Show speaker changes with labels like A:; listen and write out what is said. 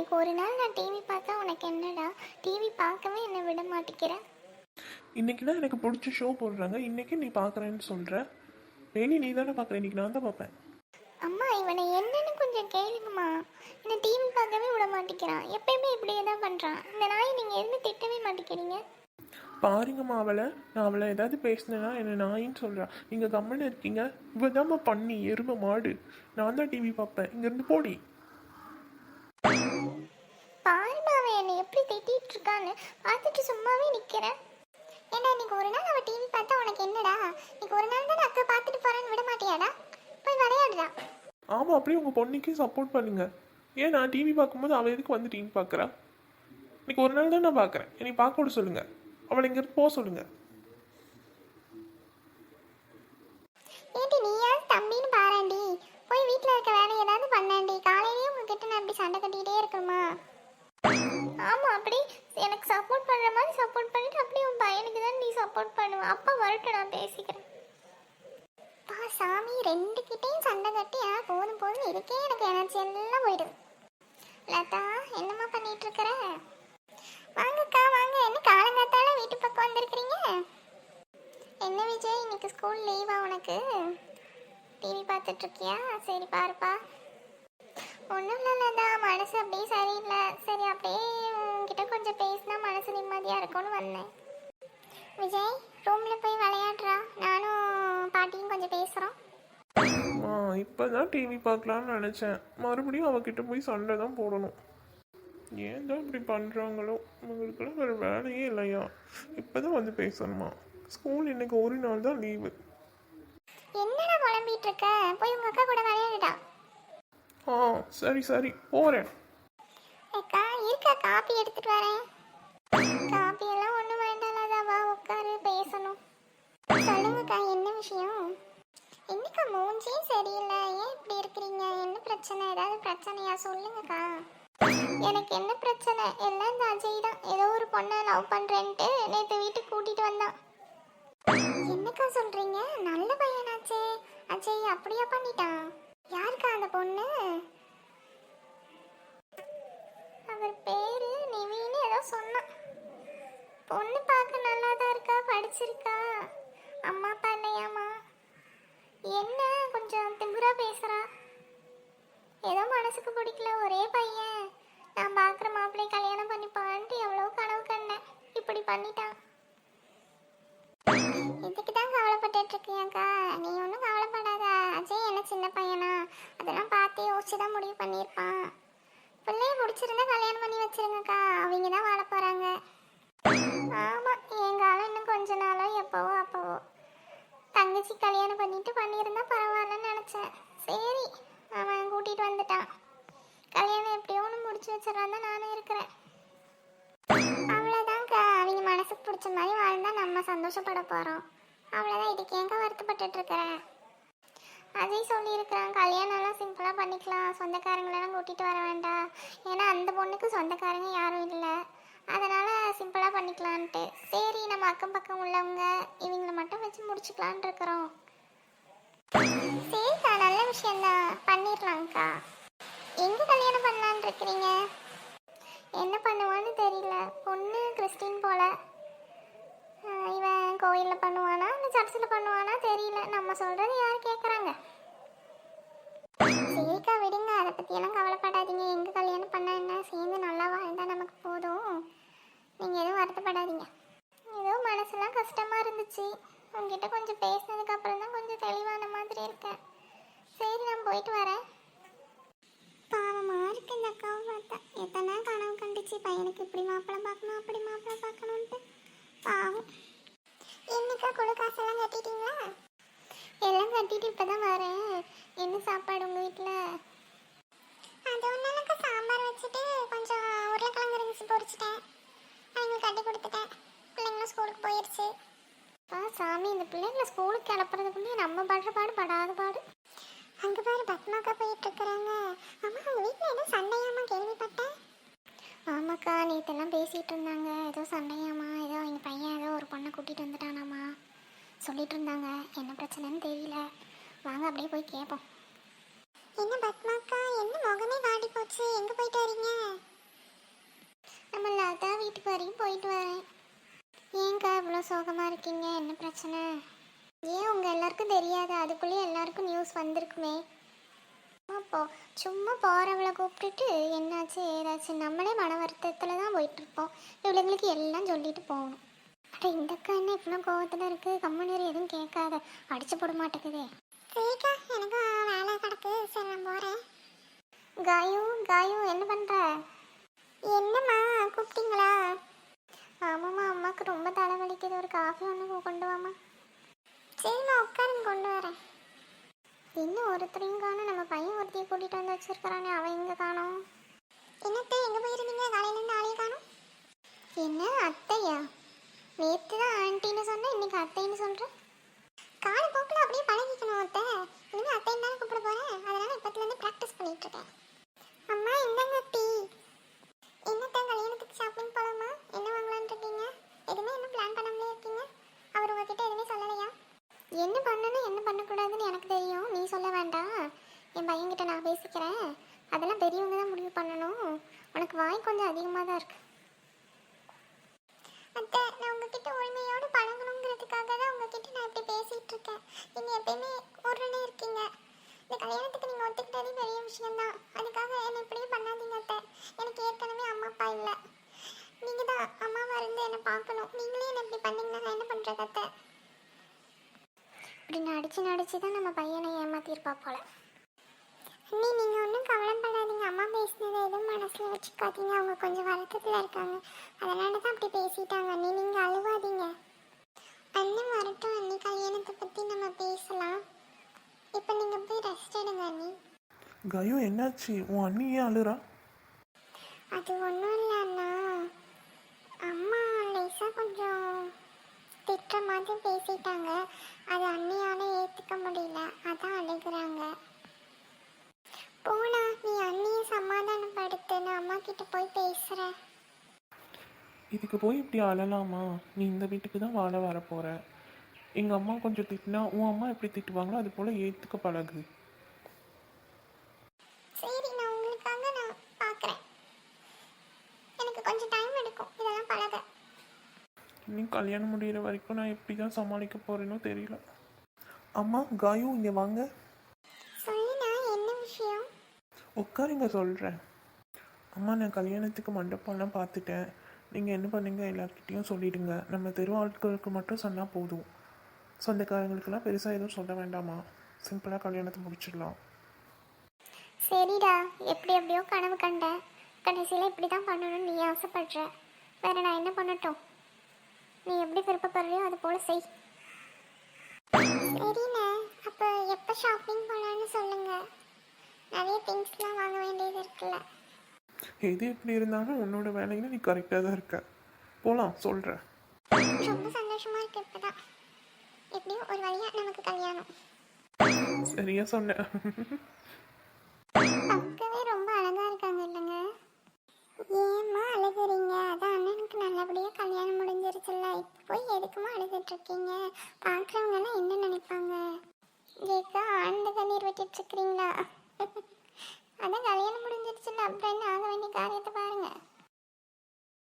A: இன்னைக்கு ஒரு நாள் நான் டிவி பார்த்தா உனக்கு என்னடா? டிவி பார்க்கவே என்னை விட மாட்டேங்கிறேன்
B: இன்னைக்கு தான் எனக்கு பிடிச்ச ஷோ போடுறாங்க. இன்னைக்கு நீ பார்க்குறேன்னு சொல்கிற டெய்லி நீ தானே பார்க்குற. இன்னைக்கு நான் தான் பார்ப்பேன்.
A: அம்மா இவனை என்னன்னு கொஞ்சம் கேளுங்கம்மா. என்னை டிவி பார்க்கவே விட மாட்டேங்கிறான். எப்பயுமே இப்படியே தான் பண்ணுறான் இந்த நாயை நீங்கள் எதுவுமே திட்டவே மாட்டேங்கிறீங்க?
B: பாருங்கம்மா அவளை. நான் அவளை ஏதாவது பேசினேன்னா என்ன நாயின்னு சொல்கிறா நீங்கள் கம்மன்னு இருக்கீங்க. இவ பண்ணி எருமை மாடு. நான் தான் டிவி பார்ப்பேன். இங்கேருந்து போடி.
A: திட்டிகிட்டு இருக்கான்னு பார்த்துட்டு சும்மாவே நிற்கிறேன் ஏன்னா இன்னைக்கு ஒரு நாள் அவள் டிவி பார்த்தா உனக்கு என்னடா? இன்னைக்கு ஒரு நாள் தானே அக்கா பார்த்துட்டு போகிறேன்னு விட மாட்டியாடா? போய் விளையாடுடா.
B: ஆமாம் அப்படியே உங்கள் பொண்ணுக்கே சப்போர்ட் பண்ணுங்க. ஏன் நான் டிவி பார்க்கும்போது அவள் எதுக்கு வந்து டிவி பார்க்குறா? இன்னைக்கு ஒரு நாள் தான் நான் பார்க்குறேன். என்னை பார்க்க விட சொல்லுங்கள் அவளை இங்கேருந்து போக சொல்லுங்கள்
A: ஏண்டி நீயாவது தம்பின்னு பாராண்டி போய் வீட்டில் இருக்க வேலை ஏதாவது பண்ணாண்டி காலையிலேயே உங்ககிட்ட நான் இப்படி சண்டை கட்டிக்கிட்டே இருக்கணுமா ஆமாம் அப்படி எனக்கு சப்போர்ட் பண்ணுற மாதிரி சப்போர்ட் பண்ணிட்டு அப்படியே உன் பையனுக்கு தான் நீ சப்போர்ட் பண்ணுவ. அப்பா வரட்டும் நான் பேசிக்கிறேன். பா சாமி ரெண்டு கிட்டேயும் சண்டை கட்டி போதும் போதும் இருக்கே எனக்கு எனர்ஜி எல்லாம் போயிடுது. லதா என்னம்மா பண்ணிட்டு இருக்கிற? வாங்கக்கா வாங்க. என்ன காலங்காத்தால வீட்டு பக்கம் வந்திருக்கிறீங்க? என்ன விஜய் இன்னைக்கு ஸ்கூல் லீவா உனக்கு? டிவி பார்த்துட்டு இருக்கியா? சரி பாருப்பா. ஒன்றும் இல்லைல்லதா மனசு அப்படியே சரியில்லை. சரி அப்படியே கொஞ்சம் பேசினா மனசு நிம்மதியாக இருக்கும்னு வந்தேன். விஜய் ரூமில் போய் விளையாடுறா. நானும் பாட்டியும் கொஞ்சம் பேசுகிறோம்
B: இப்போ தான் டிவி பார்க்கலான்னு நினச்சேன். மறுபடியும் அவகிட்ட போய் சண்டை தான் போடணும். ஏன் தான் இப்படி பண்ணுறாங்களோ அவங்களுக்குலாம் வேறு வேலையே இல்லையா? இப்போ தான் வந்து பேசணுமா? ஸ்கூல் இன்னைக்கு ஒரு நாள் தான் லீவு.
A: என்னடா புலம்பிட்டு இருக்க? போய் உங்கள் அக்கா கூட விளையாடுடா.
B: ஆ சரி சரி. போகிறேன்
A: அக்கா இருக்கா காப்பி எடுத்துட்டு வரேன். காப்பி எல்லாம் ஒன்றும் வேண்டாம்லதா வா உட்காரு பேசணும். சொல்லுங்கக்கா என்ன விஷயம்? என்னக்கா மூஞ்சியும் சரியில்லை. ஏன் இப்படி இருக்கிறீங்க? என்ன பிரச்சனை? ஏதாவது பிரச்சனையா? சொல்லுங்கக்கா. எனக்கு என்ன பிரச்சனை? எல்லாம் இந்த அஜய் தான். ஏதோ ஒரு பொண்ணை லவ் பண்ணுறேன்ட்டு நேற்று வீட்டுக்கு கூட்டிட்டு வந்தான். என்னக்கா சொல்கிறீங்க நல்ல பையனாச்சே. அஜய் அப்படியா பண்ணிட்டான்? யாருக்கா அந்த பொண்ணு? பொண்ணு பார்க்க நல்லா தான் இருக்கா? படிச்சிருக்கா? அம்மா அப்பா இல்லையாமா என்ன? கொஞ்சம் திம்புரா பேசுகிறா ஏதோ மனசுக்கு பிடிக்கல. ஒரே பையன். நான் பார்க்குற மாப்பிள்ளை கல்யாணம் பண்ணிப்பான்ட்டு எவ்வளோ கனவு கண்டேன். இப்படி பண்ணிட்டான். இதுக்கு தான் கவலைப்பட்டுட்டு இருக்கியாக்கா நீ ஒன்றும் கவலைப்படாத. அஜய் என்ன சின்ன பையனா? அதெல்லாம் பார்த்து யோசிச்சு தான் முடிவு பண்ணியிருப்பான். பிள்ளைய பிடிச்சிருந்தா கல்யாணம் பண்ணி வச்சிருங்கக்கா. அவங்க தான் வாழ போகிறாங்க ஆமாம் என் காலம் இன்னும் கொஞ்ச நாளோ எப்போவோ அப்போவோ தங்கச்சி கல்யாணம் பண்ணிட்டு பண்ணியிருந்தா பரவாயில்லன்னு நினைச்சேன். சரி அவன் கூட்டிட்டு வந்துட்டான். கல்யாணம் எப்படியோ ஒன்று முடிச்சு வச்சிடறான் தான் நானும் இருக்கிறேன். அவ்வளோதான்க்கா அவங்க மனசுக்கு பிடிச்ச மாதிரி வாழ்ந்தா நம்ம சந்தோஷப்பட போகிறோம் அவ்வளோதான் இதுக்கு ஏங்க வருத்தப்பட்டுட்டு இருக்கிறேன் அஜய் சொல்லியிருக்கிறான் கல்யாணம்லாம் சிம்பிளாக பண்ணிக்கலாம். சொந்தக்காரங்களெல்லாம் கூட்டிகிட்டு வர வேண்டாம். ஏன்னா அந்த பொண்ணுக்கு சொந்தக்காரங்க யாரும் இல்லை. அதனால் சிம்பிளாக பண்ணிக்கலான்ட்டு. சரி நம்ம அக்கம் பக்கம் உள்ளவங்க இவங்களை மட்டும் வச்சு முடிச்சுக்கலான் இருக்கிறோம். சரிக்கா நல்ல விஷயந்தான் பண்ணிடலாங்க்கா எங்கே கல்யாணம் பண்ணலான் இருக்கிறீங்க? என்ன பண்ணுவான்னு தெரியல. பொண்ணு கிறிஸ்டின் போல. இவன் கோயிலில் பண்ணுவானா இல்லை சர்ச்சில் பண்ணுவானா தெரியல. நம்ம சொல்கிறது யார் கேட்குறாங்க சரிக்கா விடுங்க. அதை பற்றியெல்லாம் கவலைப்படாதீங்க. எங்கே கல்யாணம் பண்ணால் என்ன? சேர்ந்து நல்லா வாழ்ந்தால் நமக்கு போதும். நீங்கள் எதுவும் வருத்தப்படாதீங்க. ஏதோ மனசுலாம் கஷ்டமாக இருந்துச்சு. உங்ககிட்ட கொஞ்சம் பேசினதுக்கு அப்புறம் தான் கொஞ்சம் தெளிவான மாதிரி இருக்கேன். சரி நான் போயிட்டு வரேன். பாவமாக இருக்கு இந்த அக்காவை பார்த்தா. எத்தனை கனவு கண்டுச்சு. பையனுக்கு இப்படி மாப்பிள்ளை பார்க்கணும் அப்படி மாப்பிள்ளை பார்க்கணுன்ட்டு பாவம். என்னக்கா குழு காசெல்லாம் கட்டிட்டீங்களா? எல்லாம் கட்டிட்டு இப்பதான் வரேன். என்ன சாப்பாடு உங்க வீட்டில் அது ஒன்றுக்கு சாம்பார் வச்சுட்டு கொஞ்சம் உருளைக்கிழங்கு இருந்துச்சு பொரிச்சிட்டேன். அவங்களுக்கு கட்டி கொடுத்துட்டேன். பிள்ளைங்களும் ஸ்கூலுக்கு போயிடுச்சு. ஆ சாமி இந்த பிள்ளைங்களை ஸ்கூலுக்கு கிளப்புறதுக்குள்ளே நம்ம படுற பாடு படாத பாடு அங்கே பாரு பத்மாக்கா போயிட்டு இருக்கிறாங்க அம்மா அவங்க வீட்டில் ஏதோ சண்டையாமா கேள்விப்பட்டேன் ஆமாக்கா நேற்றெல்லாம் பேசிகிட்டு இருந்தாங்க ஏதோ சண்டையாமா ஏதோ எங்கள் பையன் ஏதோ ஒரு பொண்ணை கூட்டிகிட்டு வந்துட்டானாமா சொல்லிட்டு இருந்தாங்க என்ன பிரச்சனைன்னு தெரியல வாங்க அப்படியே போய் கேட்போம் என்ன பத்மாக்கா என்ன முகமே வாடி போச்சு எங்கே போயிட்டு வரீங்க சோகமா இருக்கீங்க? என்ன பிரச்சனை? ஏன் உங்க எல்லாருக்கும் தெரியாது? அதுக்குள்ளேயே எல்லாருக்கும் நியூஸ் வந்திருக்குமே. அப்போ சும்மா போறவளை கூப்பிட்டுட்டு என்னாச்சு ஏதாச்சு? நம்மளே மன வருத்தத்துல தான் போயிட்டு இருப்போம் இவளுங்களுக்கு எல்லாம் சொல்லிட்டு போகணும். அட இந்த அக்கா என்ன இவ்வளோ கோவத்துல இருக்கு? கம்மனூர் எதுவும் கேட்காத. அடிச்சு போட மாட்டேங்குதே. சரிக்கா எனக்கு வேலை கிடக்கு. சரி நான் போறேன். காயு காயு என்ன பண்ற? என்னம்மா கூப்பிட்டீங்களா? ஆமாம்மா அம்மாவுக்கு ரொம்ப தலைவலிக்குது. ஒரு காஃபி ஒன்று கொண்டு வாம்மா. சரிம்மா உட்காருங்க கொண்டு வரேன். இன்னும் ஒருத்தரையும் காணும். நம்ம பையன் ஒருத்தையும் கூட்டிகிட்டு வந்து வச்சுருக்கிறானே அவன் எங்கே காணும்? என்னத்தை எங்கே போயிருந்தீங்க? காலையிலேருந்து ஆளையும் காணும். என்ன அத்தையா நேற்று தான் ஆன்ட்டின்னு சொன்னேன் இன்னைக்கு அத்தைன்னு சொல்கிறேன் காலப்போக்கில் அப்படியே பழகிக்கணும் அத்தை இனிமேல் அத்தைன்னு தான் கூப்பிட போகிறேன் அதனால் இப்போத்துலேருந்து ப்ராக்டிஸ் பண்ணிட்டு இருக்கேன் அம்மா என்னங்க டீ என்னத்தான் கல்யாணத்துக்கு ஷாப்பிங் போகலாமா என்ன வாங்கலாம்னு இருக்கீங்க எதுவுமே இன்னும் பிளான் பண்ணாமலே இருக்கீங்க அவர் உங்ககிட்ட எதுவுமே சொல்லலையா என்ன பண்ணணும் என்ன பண்ணக்கூடாதுன்னு எனக்கு தெரியும் நீ சொல்ல வேண்டாம் என் பையன்கிட்ட நான் பேசிக்கிறேன் அதெல்லாம் பெரியவங்க தான் முடிவு பண்ணணும் உனக்கு வாய் கொஞ்சம் அதிகமாக தான் இருக்கு அத்தை நான் உங்ககிட்ட உண்மையோடு பழகணுங்கிறதுக்காக தான் உங்ககிட்ட நான் இப்படி பேசிட்டு இருக்கேன் நீங்கள் எப்பயுமே உடனே இருக்கீங்க இந்த கல்யாணத்துக்கு நீங்கள் ஒத்துக்கிட்டதே பெரிய விஷயம்தான் அதுக்காக என்னை இப்படியே பண்ணாதீங்க அத்தை எனக்கு ஏற்கனவே அம்மா அப்பா இல்லை நீங்கள் தான் அம்மாவா இருந்து என்னை பார்க்கணும் நீங்களே என்னை இப்படி பண்ணீங்கன்னா நான் என்ன பண்ணுறது அத்தை இப்படி நடிச்சு நடிச்சு தான் நம்ம பையனை ஏமாத்திருப்பா போல. அண்ணி நீங்கள் ஒன்றும் கவலைப்படாதீங்க. அம்மா பேசினதை எதுவும் மனசில் வச்சுக்காதீங்க. அவங்க கொஞ்சம் வருத்தத்தில் இருக்காங்க. அதனால தான் அப்படி பேசிட்டாங்க. அண்ணி நீங்கள் அழுவாதீங்க. அண்ணன் வரட்டும் அண்ணி. கல்யாணத்தை பற்றி நம்ம பேசலாம். இப்போ நீங்கள் போய் ரெஸ்ட் எடுங்க அண்ணி.
B: காயு என்னாச்சு? உன் அண்ணி ஏன் அழுறா?
A: அது ஒன்றும் இல்லை அண்ணா அம்மா லேசாக கொஞ்சம் திட்டுற பேசிட்டாங்க அது அண்ணியால் ஏற்றுக்க முடியல. அதான் அழுகுறாங்க. போனா நீ அண்ணியை சமாதானப்படுத்து நான் அம்மா கிட்ட போய் பேசுகிறேன்
B: இதுக்கு போய் இப்படி அழலாமா? நீ இந்த வீட்டுக்கு தான் வாழ வர போற. எங்கள் அம்மா கொஞ்சம் திட்டினா உன் அம்மா எப்படி திட்டுவாங்களோ அது போல் ஏற்றுக்க பழகு.
A: சரி நான் உங்களுக்காக நான் பார்க்குறேன் எனக்கு கொஞ்சம் டைம் எடுக்கும். இதெல்லாம் பழக.
B: நீ கல்யாணம் முடிகிற வரைக்கும் நான் எப்படி தான் சமாளிக்க போகிறேனோ தெரியல. அம்மா காயு இங்கே வாங்க. உட்காருங்க சொல்கிறேன் அம்மா நான் கல்யாணத்துக்கு மண்டபம்லாம் பார்த்துட்டேன். நீங்கள் என்ன பண்ணீங்க எல்லார்கிட்டேயும் சொல்லிடுங்க. நம்ம தெரு ஆட்களுக்கு மட்டும் சொன்னால் போதும். சொந்தக்காரங்களுக்கெல்லாம் பெருசாக எதுவும் சொல்ல வேண்டாமா சிம்பிளாக கல்யாணத்தை முடிச்சிடலாம்.
A: சரிடா எப்படி எப்படியோ கனவு கண்டேன். கடைசியில் இப்படி தான் பண்ணணும்னு நீ ஆசைப்படுற. வேற நான் என்ன பண்ணட்டும்? நீ எப்படி விருப்பப்படுறியோ அது போல செய். சரிண்ணே அப்போ எப்போ ஷாப்பிங் போகலான்னு சொல்லுங்க. நிறைய திங்ஸ்லாம் வாங்க வேண்டியது இருக்குல்ல.
B: எது எப்படி இருந்தாலும் உன்னோட வேலையில் நீ கரெக்டாக தான் இருக்க. போகலாம் சொல்கிறேன்
A: ரொம்ப சந்தோஷமா இருக்கு இப்பதான். எப்படியும் ஒரு வழியா நமக்கு கல்யாணம்.
B: சரியா சொன்னேன்